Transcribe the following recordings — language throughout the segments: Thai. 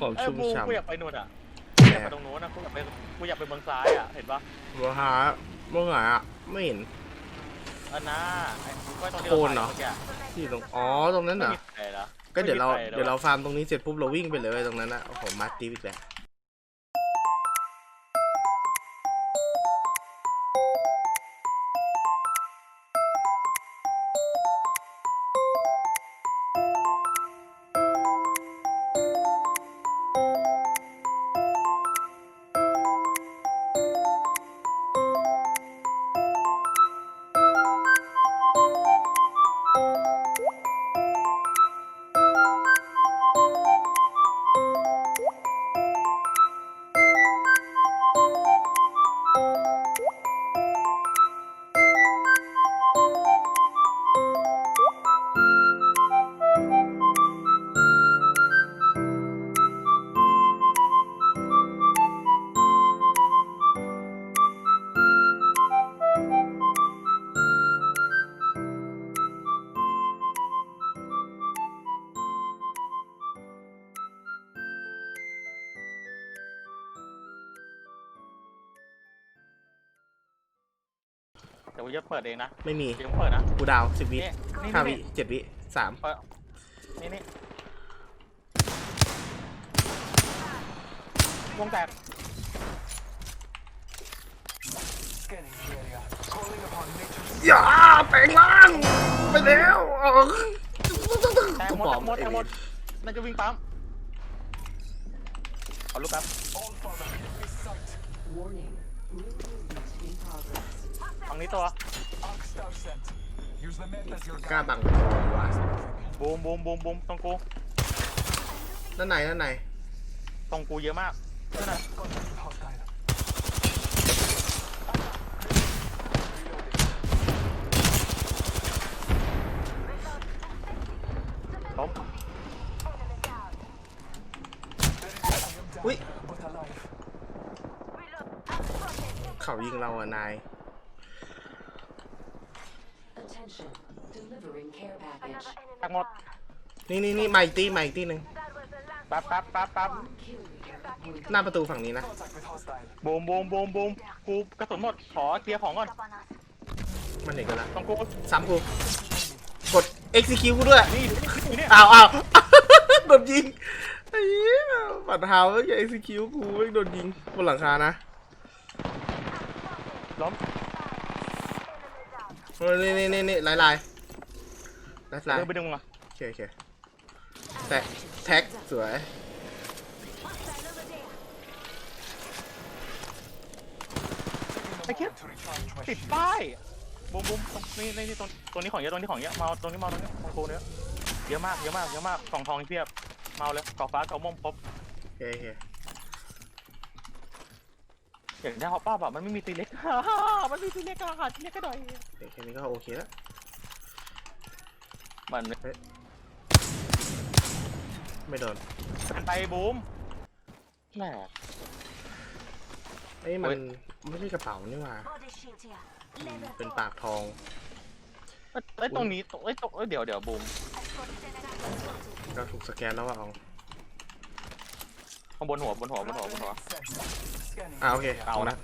ความเอ้ยชุ่มบูฉ่ำกูอยากไปนู่นอะกูอยากไปตรงนู้นนะกูอยากไปกูอยากไปเมืองซ้ายอะเห็นปะหัวหาเมื่อไหร่อะไม่เห็น อันน่าไอ้ก็ตรงที่โคเรานถ่ายเหรอเมื่อกี้อะที่ตรงอ๋อตรงนั้นเหรไม่อมีใครละก็เดี๋ยวเราไม่มีใครแล้วเดี๋ยวเราฟาร์มตรงนี้เสร็จปุ๊บเราวิ่งไปเลยตรงนั้นนะโอ้โหมาตีอีกแล้ว ดี๋ยวกูจะเปิดเองนะไม่มี เดี๋ยวกูเปิดนะกูดาวสิบวินี่นี่ห้าวินี่เจ็ดวิสามนี่นี่วงแตก Scanning the area. Calling upon nature's อย่าแปลงร่างไปแล้วอ๋อแตกหมดปลแตอกหมดแตกหมดน่าจะวิ่งปั๊มเอาลูกแป๊บ all father. Is sight. Warning. New movement in progress. ฝั่งนี้ตัว Arc star sent. Use the map as your กล้า guide. บังตัววะบูมบูมบูมบูมตรงกูด้านในด้านในตรงกูเยอะมากนั่นน่ะ Contact hostile. ล้มอุ้ย But alive. เขายิงเราอะนาย Attention. Delivering care package. แตก หมดนี่นี่นี่มาอีกตีมาอีกตีหนึ่งแป๊บแป๊บแป๊บแป๊บ Kill leader appointed. หน้าประตูฝั่งนี้นะ Contact with hostile. บูมบูมบูมบูมกูกระสุนหมดขอเคลียร์ของก่อนมันเห็นกันละตรงกูซ้ำกูกด execute กูด้วยนี่อยู่นี่อ้าวอ้าวโดนยิงไอ้เหี้ยปัดเท้าแล้วอย่า execute กูไม่โดนยิงบนหลังคานะล้มเออนี่นี่นี่นี่ลายลาย ลายลายเดินไปดึงมึงอะโอเคโอเคแตะแท็กสวยไอ้เคีย To recharge my ติด shield. ป้ายบูมบูมตรงนี่นี่นี่ตรงตัวนี้ของเยอะตัวนี้ของเยอะมาเอาตรงนี้มาเอาตรงนี้ของกูเนี้ยเยอะมากเยอะมากเยอะมากกล่องทองเพียบมาเอาเลยกล่องฟ้ากล่องม่วงครบโอเคโอเคอย่างนี้ฮอปป้าแบบมันไม่มีตีเล็กมันมีตีเล็กอะค่ะตีเล็กก็ได้โอเคแค่นี้ก็โอเคแล้ว มันไม่โดนไปบูมแหม เอ้ยมันเฮ้ย ไม่ใช่กระเป๋านี่หว่ามันเป็นปากทองเอ้ยตรงนี้ตรงเอ้ยตรงเอ้ยเดี๋ยวเดี๋ยวบูมเราถูกสแกนแล้วว่าเอาข้างบนหัวบนหัวบนหัวบนหัว Sent. Scanning อ่าโอเค the area. เอานะ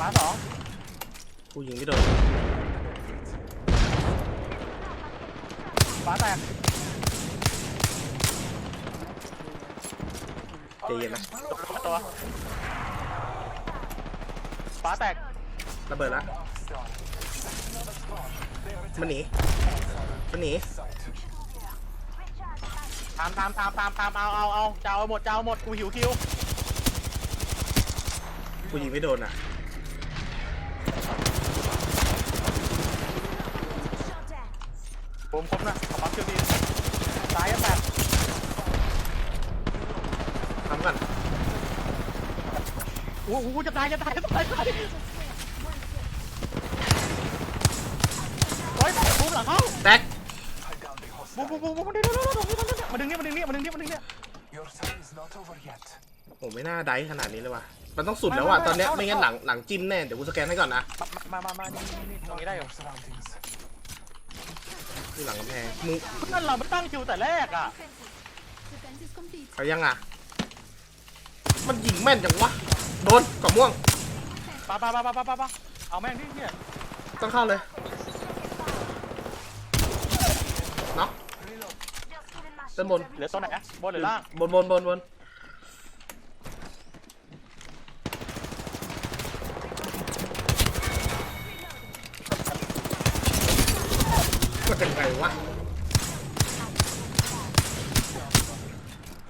ฟ้าสองกูยิงไม่โดนฟ้าแตกใจเย็นนะตัวตัวฟ้าแตกระเบิดละ Arc star. Another squad. They are มันหนีมันหนี sight. ตามตามตามตามตามเอาเอาเอาเจ้าหมดเจ้าหมดกูหิวคิว กูยิงไม่โดนอะ ผมครบนะขอปั๊มคิวดีซ้ายก็แตกทำกันโอ้โหจะตายจะตายจะตายจะตายโอ้ยบูมหลังเข้าแตก Hunt down the บูม hostile. บูมบูมบูมมาดึงมาดึงนี่มาดึงนี่มาดึงนี่มาดึงนี่มาดึงนี่ Your time is not over yet. โอ้ไม่น่าได้ขนาดนี้เลยว่ะไปมันต้องสุดแล้วอะตอนเนี้ยไม่งั้นหลังหลังจิ้มแน่ เดี๋ยวกูสแกนให้ก่อนนะ มามามานี่นี่นี่ตรงนี้ได้อยู่ Your surroundings. ที่หลังกำแพงมึงเพื่อนเราไม่ตั้งคิวแต่แรกอะ Defense is complete. เขายังอะ มันยิงแม่นจังวะ โดนกล่องม่วง ปะปะปะปะปะปะปะเอาแม่งที่เนี่ยต้องเข้าเลยเนาะด้านบนเหลือตัวไหนอะบนหรือล่าง บนบนบนบน มันเป็นไงวะ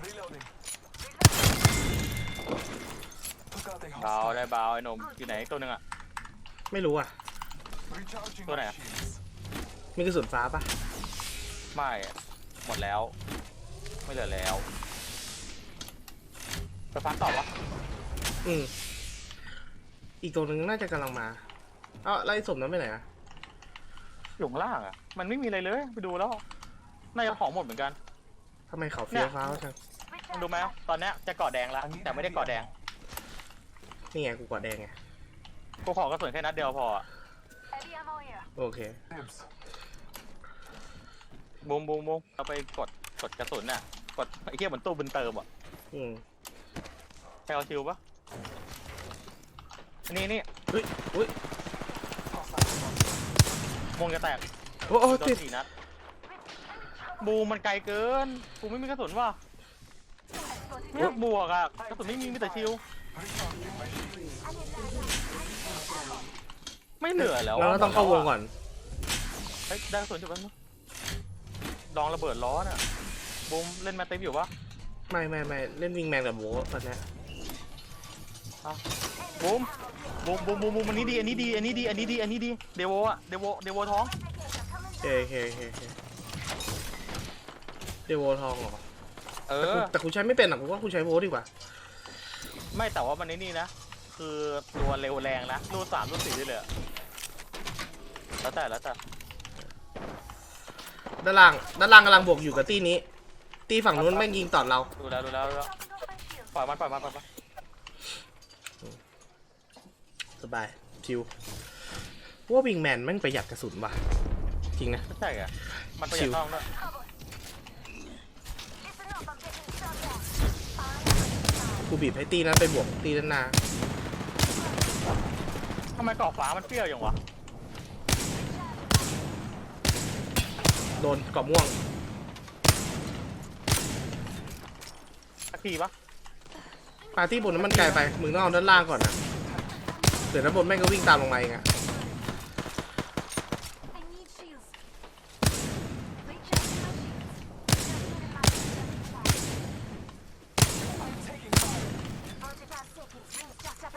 Reloading. Took out a เบา hostile. ได้เบาไอ้หนมอยู่ไหนอีกตัวหนึงอะ ไม่รู้อะ Recharging ตัวไหน my อะ shields. มีกระสุนฟ้าปะไม่อะหมดแล้ว ไม่เหลือแล้วไปฟันต่อวะอืมอีกตัวหนึ่งน่าจะกำลังมาเอ้าไล่สมนั้นไปไหนอะ อยู่ข้างล่างอะ มันไม่มีอะไรเลย ไปดูแล้วน่าจะของหมดเหมือนกันทำไมเขาเฟี้ยวฟ้าวจังมึงดูไหมตอนเนี้ยจะเกาะแดงแล้วแต่ไม่ได้เกาะแดง นี่ไงกูกอดแดงไง กูขอกระสุนแค่นัดเดียวพออะโอเค Dibs. บูมบูมบูมเราไปกดกดกระสุนน่ะ กดไอ้เหี้ยเหมือนตู้บุญเติมอะอืมใครเอาชิวปะนี่นี่เฮ้ยอุ้ย วงจะแตกโอ้โอ้โดตินดสี่นัด บูมมันไกลเกิน กูไม่มีกระสุนว่ะไม่อยากบวกอะ กระสุนไม่มีมีแต่ชิว Recharging my shields. ไม่เหลือแล้วเราอะก็ต้องเข้าวงก่อน เฮ้ยได้กระสุนจุดแป๊บนึงลองระเบิดล้อน่ะ บูมเล่นแมตติฟอยู่ปะไม่ไม่ไม่เล่นวิงแมนกับโบทตอนเนี้ยบูม บูมบูมบูมบูมอันนี้ดีอันนี้ดีอันนี้ดีอันนี้ดีอันนี้ดีเดโวอะเดโวเดโวท้องเฮ้เฮ้ยเฮ้ยเฮ้ยเดวโวทองเหรอเอแต่กูอแต่กูใช้ไม่เป็นอะกูว่ากูใช้โบทดีกว่า ไม่แต่ว่ามันนนี่นะ คือตัวเร็วแรงนะรูดสามรูดสี่ได้เลยอะแล้วแต่แล้วแต่ด้านล่าง ด้านล่างกำลังบวกอยู่กับตีนี้ ตีฝั่งนู้นแม่งยิงตอดเรา ดูแล้วดูแล้วดูแล้วปล่อยมันปล่อยมันปล่อยมัน สบายชิวว่าวิงแมนแม่งประหยัดกระสุนว่ะ จริงนะไม่ใช่อะมันประหยัชิดวต้องด้วยกูบีบให้ตีนั้นไปบวกตีด้านหน้าทำไมกรอบฟ้ามันเปรี้ยวอย่างวะ โดนกรอบม่วงสักทีปะปาร์ตี้บนนั้นมันไกลไป มึงต้องเอาด้านล่างก่อนนะ เดี๋ยวด้านบนแม่งก็วิ่งตามลงมาเองอะ I need shields. Recharging my shields.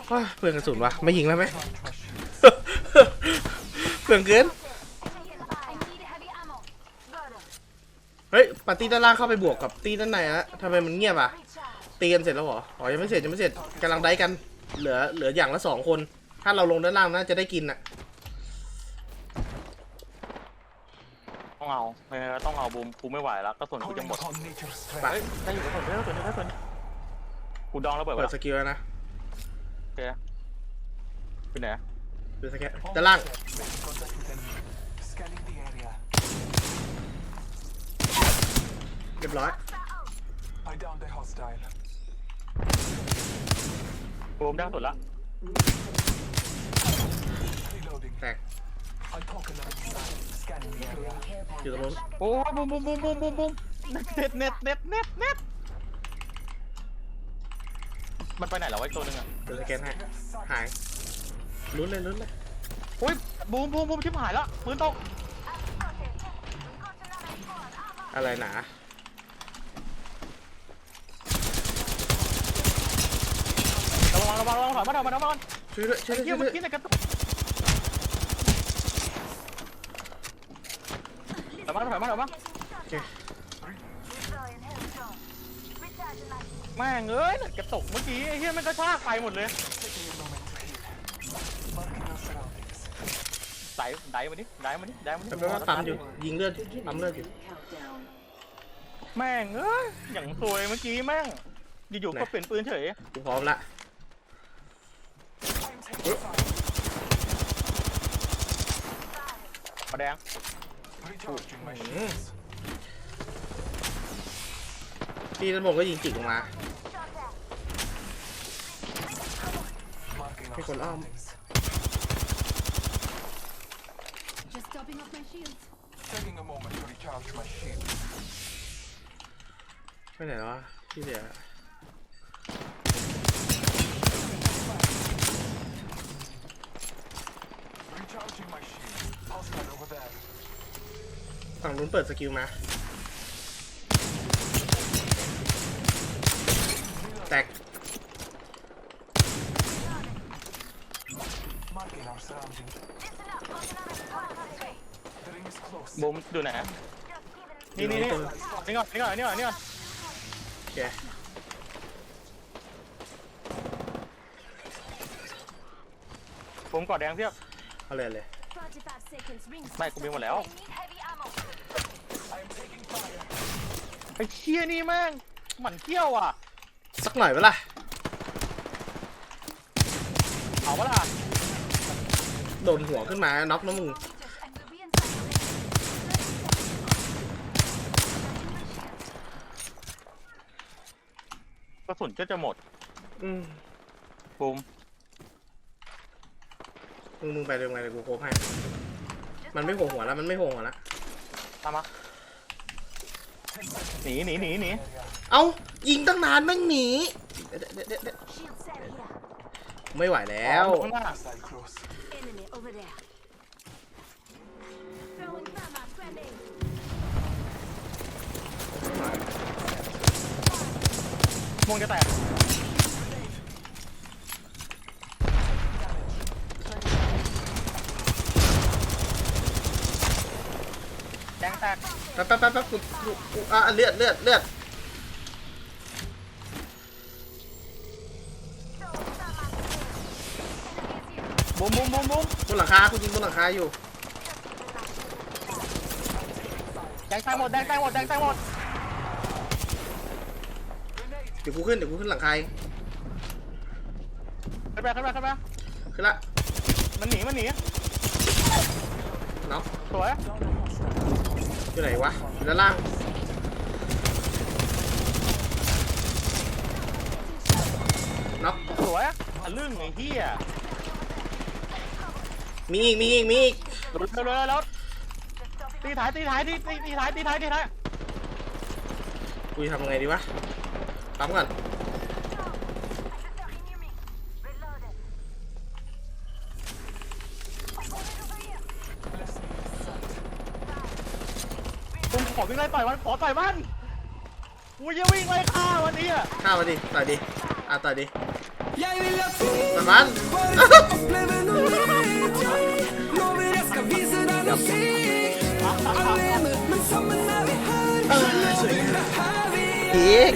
เฮ้ยเปลืองกระสุนวะไม่ยิงแล้วไหม เปลืองเกิน เฮ้ยปาร์ตี้ด้านล่างเข้าไปบวกกับตีด้านในอะทำไมมันเงียบอะตีกันเสร็จแล้วเหรอ อ๋อ ยังไม่เสร็จยังไม่เสร็จกำลังได้กัน เหลือเหลืออย่างละสองคน ถ้าเราลงด้านล่างน่าจะได้กินอะต้องเอาเออต้องเอาบูมกูไม่ไหวแล้วกระสุนกูจะ Calling หมด upon nature's ไป strength. เฮ้ยได้อยู่กระสุนได้กระสุนได้กระสุนกูดองระเบิดเปิไว้ดแล้วสกิลแล้วนะโอเคไปไหนอะเปิดสกิลด้านล่าง Making contact with enemy. Scanning the area. เรียบร้อย I downed a hostile. บูมได้กระสุนละ Reloading. แตก I talk another design. Scanning the area. Care อยู่ตรงนู้น package. โอ้ยบูมบูมบูมบูมบูมบูมเน็ตเน็ตเน็ตเน็ตเน็ตมันไปไหนแล้ววะอีกตัวหนึงอะเปิดสแกนให้หายลุ้นเลยลุ้นเลยอุ้ยบูมบูมบูมชิบหายละปืนตกอะไรหนาระวังระวังระวังถอยมาถอยมาถอยมาก่อนช่วยด้วยช่วยไอ้ด้วยเหี้ช่ยวยด้วยเมื่อกี้ในกระตุก อยมาถอยมาถอยมาโอเคแม่งเอ้ยกระตุกเมื่อกี้ไอ้เหี้ยมันกระชากไปหมดเลย Taking a moment to heal. Marking our surroundings. ไดไดมาดิไดมาดิไดมาดิแป๊บๆปั๊มอยู่ยิงเลือดปั๊มเลือดอยู่ Countdown. แม่งเอ้ยอย่างซวยเมื่อกี้แม่งอยู่ๆก็เปลี่ยนปืนเฉยกูพร้อมละเอาแดง Recharging my อืม shields. ตีด้านบนก็ยิงจิกลงมา Marking our Pick one arm. surroundings. Just topping up my shields. Taking a moment to recharge my shield. ไปไหนแล้ววะที่เหลือ ฝั่งนู้นเปิดสกิลมา แตก Marking our surroundings. The ring is close. บูมดูไหนอะนี่นี่นี่นี่ก่อนนี่ก่อนนี่ก่อนนี่ก่อนโอเคบูมกอดแดงเพียบเอาเลยเลย45 seconds. Rings. ไม่กูมีหมดแล้ว I need heavy ไอ้เชี่ยนี่แม่งหมันเกี้ยวอะ สักหน่อยเวล่ะเอาปะล่ะโดนหัวขึ้นมาน็อกนะมึง And we'll be inside the ring. กระสุนก็จะหมดอืมบูมมึงมึงไปเร็วไงเดี๋ยวกูโคบให้มันไม่โผล่หัวแล้วมันไม่โผล่หัวแล้วตามมา หนีหนีหนีหนีเอ้ายิงตั้งนานแม่งหนีเดี๋ยวเดี๋ยวเดี๋ยวเดี๋ยว Shield cell here. ไม่ไหวแล้วข้างหน้า Hostile close. Enemy over there. Throwing thermite grenade. มงจะแตกแดง แป๊บแป๊บแป๊บแป๊บกูกูกูอะเลือดเลือดเลือดบูมบูมบูมบูมบนหลังคากูยิงบนหลังคาอยู่แดงแตกหมดแดงแตกหมดแดงแตกหมดเดี๋ยวกูขึ้นเดี๋ยวกูขึ้นหลังคาเองขึ้นไปขึ้นไปขึ้นไปขึ้นละมันหนีมันหนี สวยอยู่ไหนวะอยู่ด้านล่างน็อกสวยทะลึ่งไอ้เหี้ยมีอีกมีอีกมีอีกเร็วเร็วเร็วแล้วตีท้ายตีท้ายตีตีตีท้ายตีท้ายตีท้ายกูจะทำไงดีวะปั๊มก่อน ผมขอวิ่งไล่ต่อยมันขอต่อยมันกูจะวิ่งไล่ฆ่าวันนี้อะข้ามาดิต่อยดิอะต่อยดิ Jeg vil at du ต่อยมัน bare skal oppleve noe nytt. Lover jeg skal vise deg noe sykt. Alene, men sammen er vi her. Skjønner du det her vi er? อีก